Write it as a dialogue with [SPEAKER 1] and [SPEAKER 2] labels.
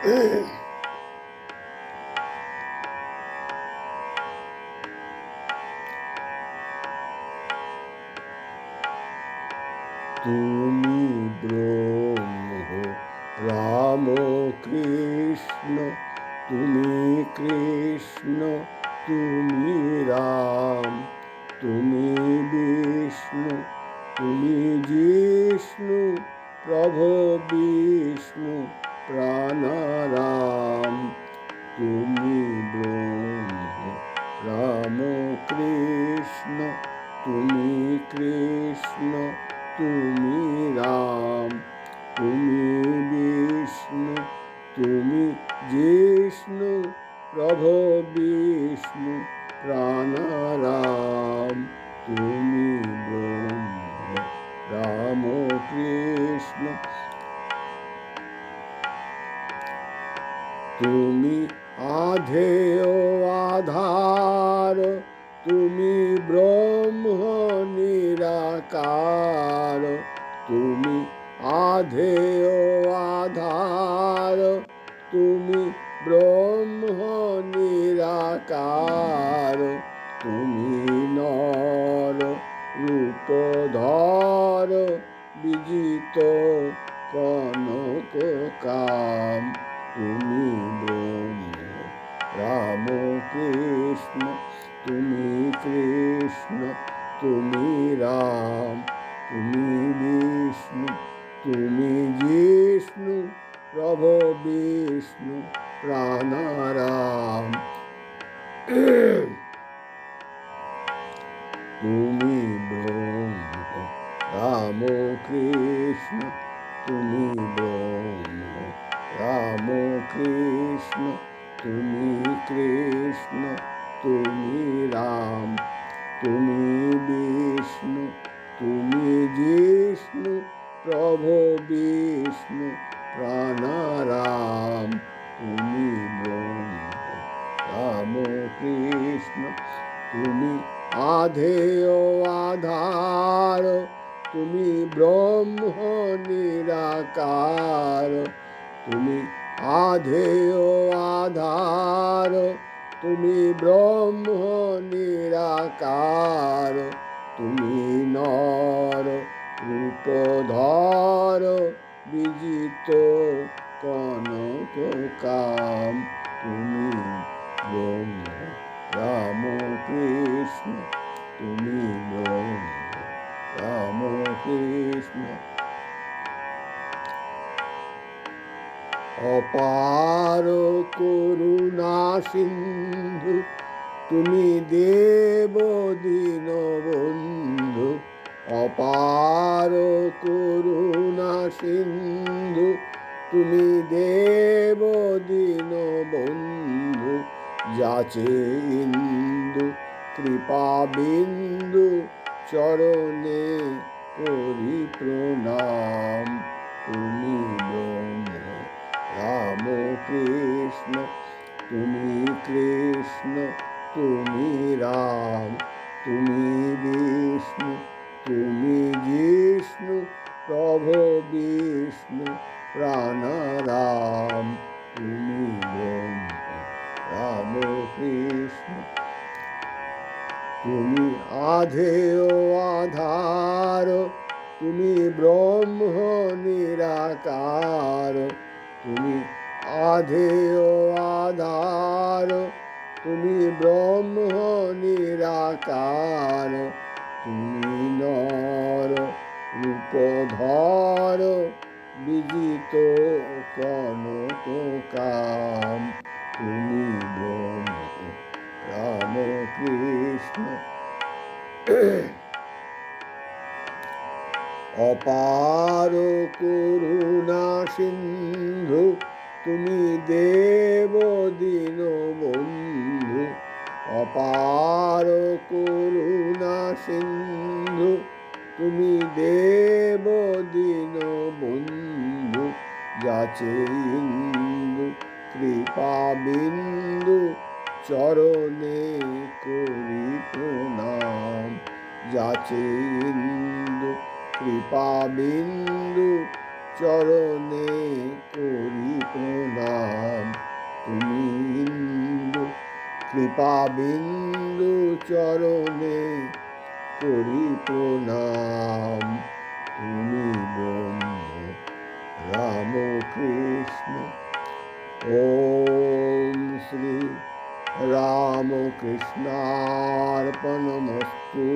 [SPEAKER 1] তুমি ব্রহ্ম রাম কৃষ্ণ তুমি কৃষ্ণ তুমি রাম তুমি বিষ্ণু তুমি জিষ্ণু প্রভু বিষ্ণু প্রাণারাম। তুমি ব্রহ্ম রাম কৃষ্ণ তুমি কৃষ্ণ, তুমি রাম। তুমি বিষ্ণু, তুমি জিষ্ণু, প্রভু বিষ্ণু, প্রাণারাম। তুমি ব্রহ্ম রাম কৃষ্ণ তুমি আধেয় আধার, তুমি ব্রহ্ম নিরাকার, তুমি আধেয় আধার, তুমি ব্রহ্ম নিরাকার, তুমি নর রূপধর, বিজিত কনক কাম তুমি ব্রহ্ম, রাম কৃষ্ণ, তুমি কৃষ্ণ, তুমি রাম, তুমি বিষ্ণু, তুমি জিষ্ণু, প্রভু বিষ্ণু, প্রাণারাম। কৃষ্ণ, তুমি কৃষ্ণ, তুমি রাম, তুমি বিষ্ণু, তুমি জিষ্ণু, প্রভু বিষ্ণু, প্রাণারাম, তুমি ব্রহ্ম, রাম কৃষ্ণ, তুমি আধেয় আধার, তুমি ব্রহ্ম নিরাকার, তুমি আধেয় আধার, তুমি ব্রহ্ম নিরাকার, তুমি নর রূপধর, বিজিত কনক কাম তুমি ব্রহ্ম রাম কৃষ্ণ তুমি ব্রহ্ম রাম কৃষ্ণ অপার করুণা সিন্ধু, তুমি দেব দিন বন্ধু অপার করুণা সিন্ধু, তুমি দেব দিন বন্ধু যাচে ইন্দু, কৃপা বিন্দু, চরণে করি প্রণাম তুমি ব্রহ্ম রাম কৃষ্ণ, তুমি কৃষ্ণ, তুমি রাম, তুমি বিষ্ণু, তুমি জিষ্ণু, প্রভু বিষ্ণু, প্রাণারাম, তুমি রাম কৃষ্ণ। তুমি আধেয় আধার, তুমি ব্রহ্ম নিরাকার তুমি আধেয় আধার, তুমি ব্রহ্ম নিরাকার, তুমি নর রূপধর, বিজিত কনক কাম তুমি ব্রহ্ম রাম কৃষ্ণ অপার করুণা সিন্ধু, তুমি দেব দিন বন্ধু। অপার করুণা সিন্ধু, তুমি দেব দিন বন্ধু। যাচে ইন্দু কৃপা বিন্দু, চরণে করি প্রণাম যাচে ইন্দু কৃপা বিন্দু চরণে করি প্রণাম। তুমি ইন্দু কৃপা বিন্দু চরণে করি প্রণাম। তুমি ব্রহ্ম রাম কৃষ্ণ, ওম শ্রী রামকৃষ্ণার্পণমস্তু।